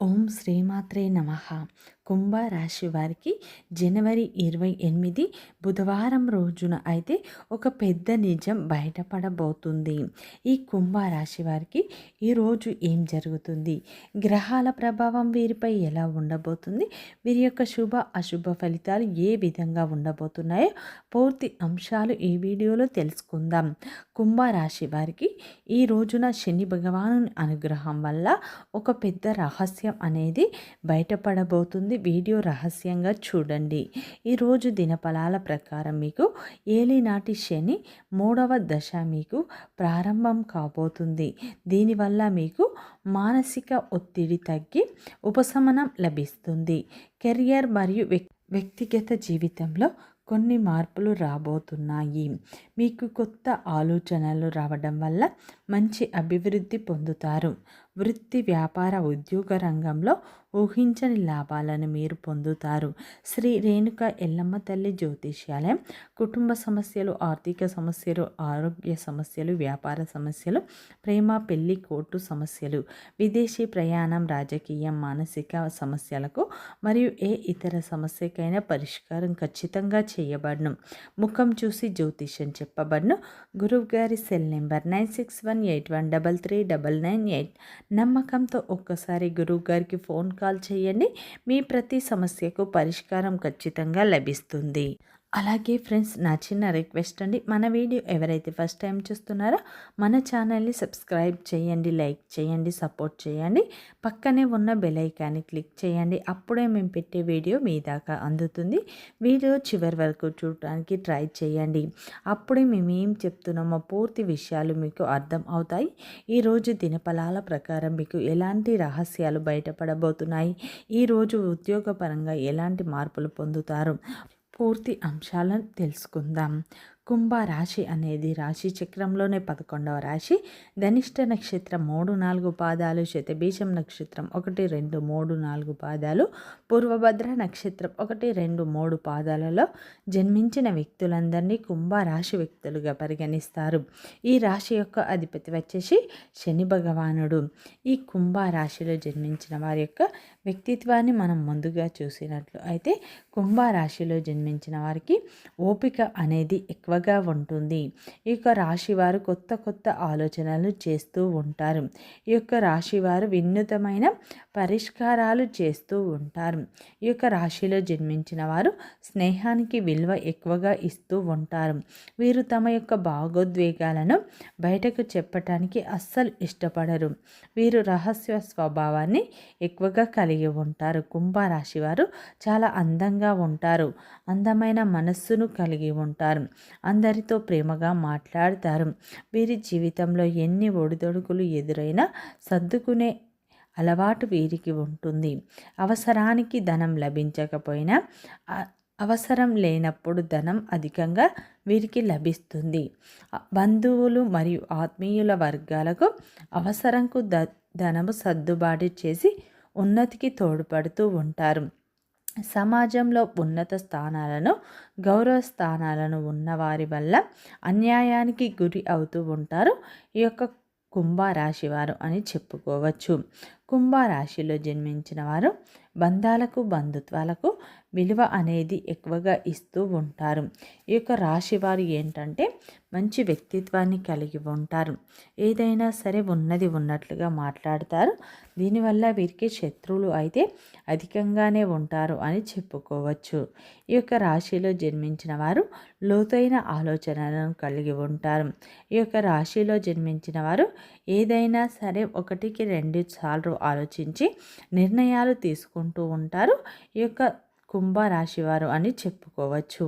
ఓం శ్రీమాత్రే నమ. కుంభరాశి వారికి జనవరి ఇరవై ఎనిమిది బుధవారం రోజున అయితే ఒక పెద్ద నిజం బయటపడబోతుంది. ఈ కుంభరాశి వారికి ఈరోజు ఏం జరుగుతుంది? గ్రహాల ప్రభావం వీరిపై ఎలా ఉండబోతుంది? వీరి యొక్క శుభ అశుభ ఫలితాలు ఏ విధంగా ఉండబోతున్నాయో పూర్తి అంశాలు ఈ వీడియోలో తెలుసుకుందాం. కుంభరాశి వారికి ఈ రోజున శని భగవాను అనుగ్రహం వల్ల ఒక పెద్ద రహస్యం అనేది బయటపడబోతుంది. వీడియో రహస్యంగా చూడండి. ఈరోజు దినఫలాల ప్రకారం మీకు ఏలినాటి శని మూడవ దశ మీకు ప్రారంభం కాబోతుంది. దీనివల్ల మీకు మానసిక ఒత్తిడి తగ్గి ఉపశమనం లభిస్తుంది. కెరియర్ మరియు వ్యక్తిగత జీవితంలో కొన్ని మార్పులు రాబోతున్నాయి. మీకు కొత్త ఆలోచనలు రావడం వల్ల మంచి అభివృద్ధి పొందుతారు. వృత్తి వ్యాపార ఉద్యోగ రంగంలో ఊహించని లాభాలను మీరు పొందుతారు. శ్రీ రేణుక ఎల్లమ్మ తల్లి జ్యోతిష్యాలయం. కుటుంబ సమస్యలు ఆర్థిక సమస్యలు ఆరోగ్య సమస్యలు వ్యాపార సమస్యలు ప్రేమ పెళ్ళి కోర్టు సమస్యలు విదేశీ ప్రయాణం రాజకీయం మానసిక సమస్యలకు మరియు ఏ ఇతర సమస్యకైనా పరిష్కారం ఖచ్చితంగా చేయబడను. ముఖం చూసి జ్యోతిష్యం చెప్పబడను. గురువు గారి cell number nine six one eight one double three double nine eight నమ్మకంతో ఒక్కసారి గురువు గారికి ఫోన్ కాల్ చేయండి. మీ ప్రతి సమస్యకు పరిష్కారం ఖచ్చితంగా లభిస్తుంది. అలాగే ఫ్రెండ్స్ నా చిన్న రిక్వెస్ట్ అండి. మన వీడియో ఎవరైతే ఫస్ట్ టైం చూస్తున్నారో మన ఛానల్ని సబ్స్క్రైబ్ చేయండి లైక్ చేయండి సపోర్ట్ చేయండి. పక్కనే ఉన్న బెల్ ఐకాన్ని క్లిక్ చేయండి. అప్పుడే మేము పెట్టే వీడియో మీ దాకా అందుతుంది. వీడియో చివరి వరకు చూడటానికి ట్రై చేయండి. అప్పుడే మేము ఏం చెప్తున్నామో పూర్తి విషయాలు మీకు అర్థం అవుతాయి. ఈరోజు దినఫలాల ప్రకారం మీకు ఎలాంటి రహస్యాలు బయటపడబోతున్నాయి? ఈరోజు ఉద్యోగపరంగా ఎలాంటి మార్పులు పొందుతారు? పూర్తి అంశాలను తెలుసుకుందాం. కుంభరాశి అనేది రాశి చక్రంలోనే పదకొండవ రాశి. ధనిష్ట నక్షత్రం మూడు నాలుగు పాదాలు శతబీజం నక్షత్రం ఒకటి రెండు మూడు నాలుగు పాదాలు. పూర్వభద్ర నక్షత్రం ఒకటి రెండు మూడు పాదాలలో జన్మించిన వ్యక్తులందరినీ కుంభరాశి వ్యక్తులుగా పరిగణిస్తారు. ఈ రాశి యొక్క అధిపతి వచ్చేసి శని భగవానుడు. ఈ కుంభరాశిలో జన్మించిన వారి యొక్క వ్యక్తిత్వాన్ని మనం ముందుగా చూసినట్లు అయితే కుంభరాశిలో జన్మించిన వారికి ఓపిక అనేది ఎక్కువ ఎక్కువగా ఉంటుంది. ఈ యొక్క రాశివారు కొత్త కొత్త ఆలోచనలు చేస్తూ ఉంటారు. ఈ యొక్క రాశివారు వినూతమైన పరిష్కారాలు చేస్తూ ఉంటారు. ఈ యొక్క రాశిలో జన్మించిన వారు స్నేహానికి విలువ ఎక్కువగా ఇస్తూ ఉంటారు. వీరు తమ యొక్క భాగోద్వేగాలను బయటకు చెప్పటానికి అస్సలు ఇష్టపడరు. వీరు రహస్య స్వభావాన్ని ఎక్కువగా కలిగి ఉంటారు. కుంభరాశి వారు చాలా అందంగా ఉంటారు. అందమైన మనస్సును కలిగి ఉంటారు. అందరితో ప్రేమగా మాట్లాడతారు. వీరి జీవితంలో ఎన్ని ఒడిదొడుకులు ఎదురైనా సర్దుకునే అలవాటు వీరికి ఉంటుంది. అవసరానికి ధనం లభించకపోయినా అవసరం లేనప్పుడు ధనం అధికంగా వీరికి లభిస్తుంది. బంధువులు మరియు ఆత్మీయుల వర్గాలకు అవసరంకు ద ధనము సర్దుబాటు చేసి ఉన్నతికి తోడ్పడుతూ ఉంటారు. సమాజంలో ఉన్నత స్థానాలను గౌరవ స్థానాలను ఉన్నవారి వల్ల అన్యాయానికి గురి అవుతూ ఉంటారు. ఈ యొక్క కుంభరాశి వారు అని చెప్పుకోవచ్చు. కుంభరాశిలో జన్మించిన వారు బంధాలకు బంధుత్వాలకు విలువ అనేది ఎక్కువగా ఇస్తూ ఉంటారు. ఈ యొక్క రాశి వారు ఏంటంటే మంచి వ్యక్తిత్వాన్ని కలిగి ఉంటారు. ఏదైనా సరే ఉన్నది ఉన్నట్లుగా మాట్లాడతారు. దీనివల్ల వీరికి శత్రువులు అయితే అధికంగానే ఉంటారు అని చెప్పుకోవచ్చు. ఈ యొక్క రాశిలో జన్మించిన వారు లోతైన ఆలోచనలను కలిగి ఉంటారు. ఈ యొక్క రాశిలో జన్మించిన వారు ఏదైనా సరే ఒకటికి రెండు సార్లు ఆలోచించి నిర్ణయాలు తీసుకుంటూ ఉంటారు. ఈ యొక్క కుంభరాశివారు అని చెప్పుకోవచ్చు.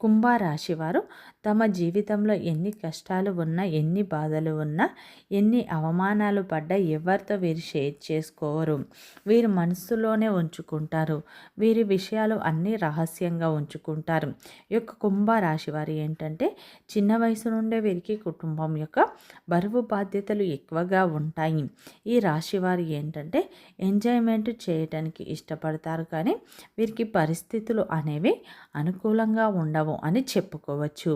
కుంభరాశివారు తమ జీవితంలో ఎన్ని కష్టాలు ఉన్నా ఎన్ని బాధలు ఉన్నా ఎన్ని అవమానాలు పడ్డా ఎవరితో వీరు షేర్ చేసుకోరు. వీరు మనసులోనే ఉంచుకుంటారు. వీరి విషయాలు అన్నీ రహస్యంగా ఉంచుకుంటారు. ఈ యొక్క కుంభరాశి వారు ఏంటంటే చిన్న వయసు నుండే వీరికి కుటుంబం యొక్క బరువు బాధ్యతలు ఎక్కువగా ఉంటాయి. ఈ రాశి వారు ఏంటంటే ఎంజాయ్మెంట్ చేయటానికి ఇష్టపడతారు కానీ వీరికి పరిస్థితులు అనేవి అనుకూలంగా ఉండవు అని చెప్పుకోవచ్చు.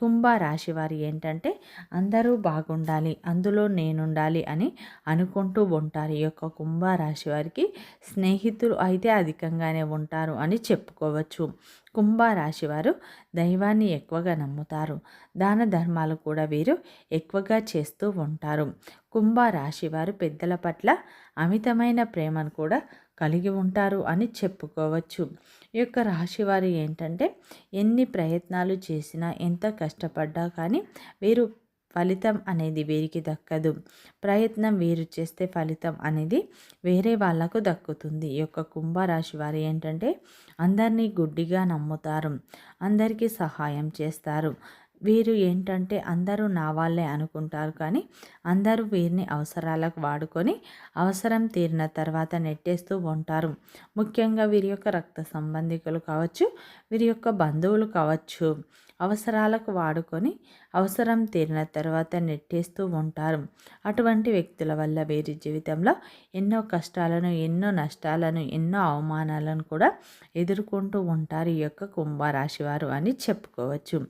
కుంభరాశి వారు ఏంటంటే అందరూ బాగుండాలి అందులో నేనుండాలి అని అనుకుంటూ ఉంటారు. ఈ యొక్క కుంభరాశి వారికి స్నేహితులు అయితే అధికంగానే ఉంటారు అని చెప్పుకోవచ్చు. కుంభరాశి వారు దైవాన్ని ఎక్కువగా నమ్ముతారు. దాన ధర్మాలు కూడా వీరు ఎక్కువగా చేస్తూ ఉంటారు. కుంభరాశి వారు పెద్దల పట్ల అమితమైన ప్రేమను కూడా కలిగి ఉంటారు అని చెప్పుకోవచ్చు. ఈ యొక్క రాశి వారు ఏంటంటే ఎన్ని ప్రయత్నాలు చేసినా ఎంత కష్టపడ్డా కానీ వీరు ఫలితం అనేది వీరికి దక్కదు. ప్రయత్నం వీరు చేస్తే ఫలితం అనేది వేరే వాళ్ళకు దక్కుతుంది. ఈ యొక్క కుంభరాశి వారు ఏంటంటే అందరినీ గుడ్డిగా నమ్ముతారు. అందరికీ సహాయం చేస్తారు. వీరు ఏంటంటే అందరూ నా వాళ్ళే అనుకుంటారు కానీ అందరూ వీరిని అవసరాలకు వాడుకొని అవసరం తీరిన తర్వాత నెట్టేస్తూ ఉంటారు. ముఖ్యంగా వీరి యొక్క రక్త సంబంధికులు కావచ్చు వీరి యొక్క బంధువులు కావచ్చు. అవసరాలకు వాడుకొని అవసరం తీరిన తర్వాత నెట్టేస్తూ ఉంటారు. అటువంటి వ్యక్తుల వల్ల వీరి జీవితంలో ఎన్నో కష్టాలను ఎన్నో నష్టాలను ఎన్నో అవమానాలను కూడా ఎదుర్కొంటూ ఉంటారు ఈ యొక్క కుంభరాశి వారు అని చెప్పుకోవచ్చు.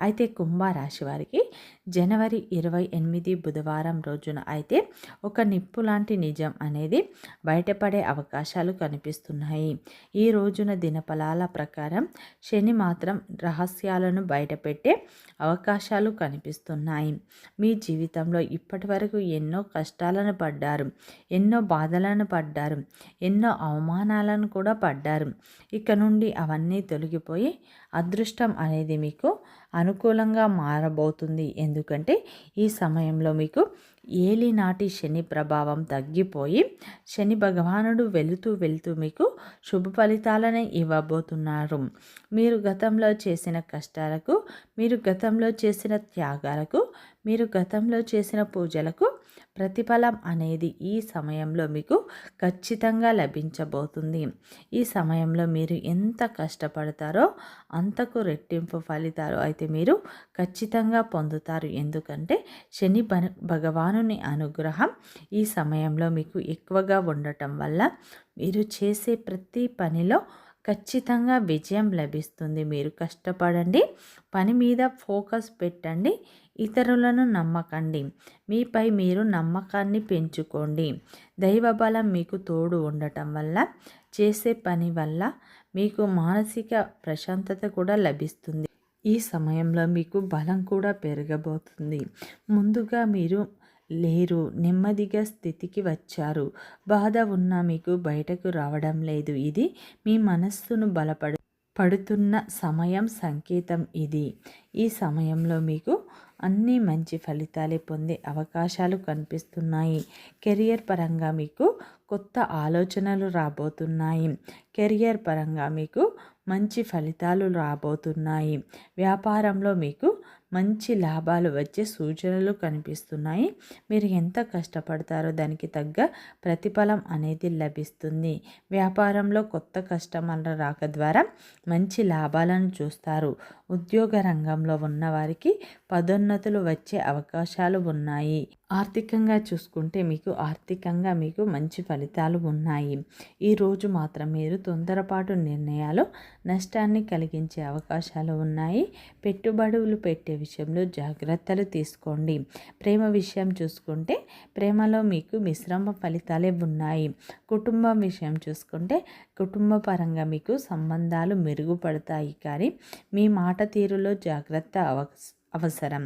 అయితే కుంభరాశి వారికి జనవరి ఇరవై ఎనిమిది బుధవారం రోజున అయితే ఒక నిప్పు లాంటి నిజం అనేది బయటపడే అవకాశాలు కనిపిస్తున్నాయి. ఈ రోజున దినఫలాల ప్రకారం శని మాత్రం రహస్యాలను బయటపెట్టే అవకాశాలు కనిపిస్తున్నాయి. మీ జీవితంలో ఇప్పటి వరకు ఎన్నో కష్టాలను పడ్డారు ఎన్నో బాధలను పడ్డారు ఎన్నో అవమానాలను కూడా పడ్డారు. ఇక నుండి అవన్నీ తొలగిపోయి అదృష్టం అనేది మీకు అనుకూలంగా మారబోతుంది. ఎందుకంటే ఈ సమయంలో మీకు ఏలినాటి శని ప్రభావం తగ్గిపోయి శని భగవానుడు వెళుతూ వెళుతూ మీకు శుభ ఫలితాలనే ఇవ్వబోతున్నారు. మీరు గతంలో చేసిన కష్టాలకు మీరు గతంలో చేసిన త్యాగాలకు మీరు గతంలో చేసిన పూజలకు ప్రతిఫలం అనేది ఈ సమయంలో మీకు ఖచ్చితంగా లభించబోతుంది. ఈ సమయంలో మీరు ఎంత కష్టపడతారో అంతకు రెట్టింపు ఫలితాలు అయితే మీరు ఖచ్చితంగా పొందుతారు. ఎందుకంటే శని భగవానుని అనుగ్రహం ఈ సమయంలో మీకు ఎక్కువగా ఉండటం వల్ల మీరు చేసే ప్రతి పనిలో ఖచ్చితంగా విజయం లభిస్తుంది. మీరు కష్టపడండి పని మీద ఫోకస్ పెట్టండి ఇతరులను నమ్మకండి. మీపై మీరు నమ్మకాన్ని పెంచుకోండి. దైవబలం మీకు తోడు ఉండటం వల్ల చేసే పని వల్ల మీకు మానసిక ప్రశాంతత కూడా లభిస్తుంది. ఈ సమయంలో మీకు బలం కూడా పెరగబోతుంది. ముందుగా మీరు లేరు. నెమ్మదిగా స్థితికి వచ్చారు. బాధ ఉన్నా మీకు బయటకు రావడం లేదు. ఇది మీ మనస్సును బలపడు పడుతున్న సమయం సంకేతం ఇది. ఈ సమయంలో మీకు అన్ని మంచి ఫలితాలే పొందే అవకాశాలు కనిపిస్తున్నాయి. కెరియర్ పరంగా మీకు కొత్త ఆలోచనలు రాబోతున్నాయి. కెరియర్ పరంగా మీకు మంచి ఫలితాలు రాబోతున్నాయి. వ్యాపారంలో మీకు మంచి లాభాలు వచ్చే సూచనలు కనిపిస్తున్నాయి. మీరు ఎంత కష్టపడతారో దానికి తగ్గ ప్రతిఫలం అనేది లభిస్తుంది. వ్యాపారంలో కొత్త కస్టమర్ల రాక ద్వారా మంచి లాభాలను చూస్తారు. ఉద్యోగ రంగంలో ఉన్నవారికి పదోన్నతులు వచ్చే అవకాశాలు ఉన్నాయి. ఆర్థికంగా చూసుకుంటే మీకు ఆర్థికంగా మీకు మంచి ఫలితాలు ఉన్నాయి. ఈరోజు మాత్రం మీరు తొందరపాటు నిర్ణయాలు నష్టాన్ని కలిగించే అవకాశాలు ఉన్నాయి. పెట్టుబడులు పెట్టే విషయంలో జాగ్రత్తలు తీసుకోండి. ప్రేమ విషయం చూసుకుంటే ప్రేమలో మీకు మిశ్రమ ఫలితాలే ఉన్నాయి. కుటుంబం విషయం చూసుకుంటే కుటుంబ పరంగా మీకు సంబంధాలు మెరుగుపడతాయి. కానీ మీ మాట తీరులో జాగ్రత్త అవ అవసరం.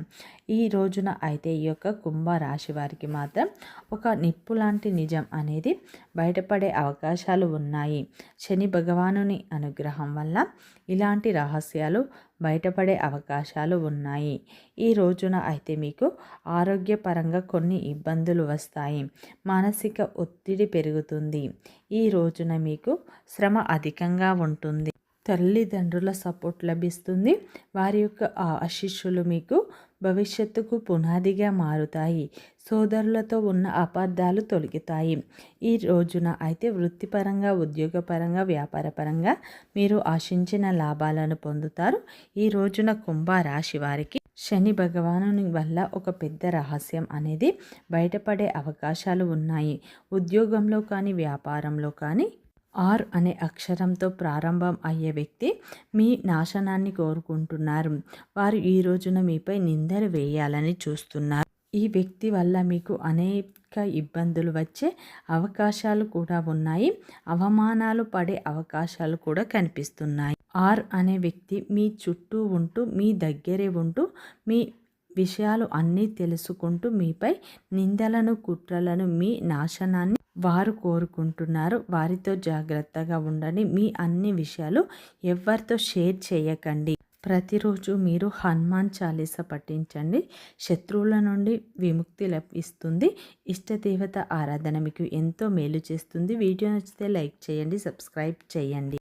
ఈ రోజున అయితే ఈ యొక్క కుంభరాశి వారికి మాత్రం ఒక నిప్పు లాంటి నిజం అనేది బయటపడే అవకాశాలు ఉన్నాయి. శని భగవానుని అనుగ్రహం వల్ల ఇలాంటి రహస్యాలు బయటపడే అవకాశాలు ఉన్నాయి. ఈ రోజున అయితే మీకు ఆరోగ్యపరంగా కొన్ని ఇబ్బందులు వస్తాయి. మానసిక ఒత్తిడి పెరుగుతుంది. ఈ రోజున మీకు శ్రమ అధికంగా ఉంటుంది. తల్లిదండ్రుల సపోర్ట్ లభిస్తుంది. వారి యొక్క ఆశిష్యులు మీకు భవిష్యత్తుకు పునాదిగా మారుతాయి. సోదరులతో ఉన్న అపార్థాలు తొలగుతాయి. ఈ రోజున అయితే వృత్తిపరంగా ఉద్యోగపరంగా వ్యాపారపరంగా మీరు ఆశించిన లాభాలను పొందుతారు. ఈ రోజున కుంభరాశి వారికి శని భగవానుని వల్ల ఒక పెద్ద రహస్యం అనేది బయటపడే అవకాశాలు ఉన్నాయి. ఉద్యోగంలో కానీ వ్యాపారంలో కానీ ఆర్ అనే అక్షరంతో ప్రారంభం అయ్యే వ్యక్తి మీ నాశనాన్ని కోరుకుంటున్నారు. వారు ఈ రోజున మీపై నిందలు వేయాలని చూస్తున్నారు. ఈ వ్యక్తి వల్ల మీకు అనేక ఇబ్బందులు వచ్చే అవకాశాలు కూడా ఉన్నాయి. అవమానాలు పడే అవకాశాలు కూడా కనిపిస్తున్నాయి. ఆర్ అనే వ్యక్తి మీ చుట్టూ ఉంటూ మీ దగ్గరే ఉంటూ మీ విషయాలు అన్నీ తెలుసుకుంటూ మీపై నిందలను కుట్రలను మీ నాశనాన్ని వారు కోరుకుంటున్నారు. వారితో జాగ్రత్తగా ఉండండి. మీ అన్ని విషయాలు ఎవరితో షేర్ చేయకండి. ప్రతిరోజు మీరు హనుమాన్ చాలీస పఠించండి. శత్రువుల నుండి విముక్తి లభిస్తుంది. ఇష్టదేవత ఆరాధన మీకు ఎంతో మేలు చేస్తుంది. వీడియో నచ్చితే లైక్ చేయండి సబ్స్క్రైబ్ చేయండి.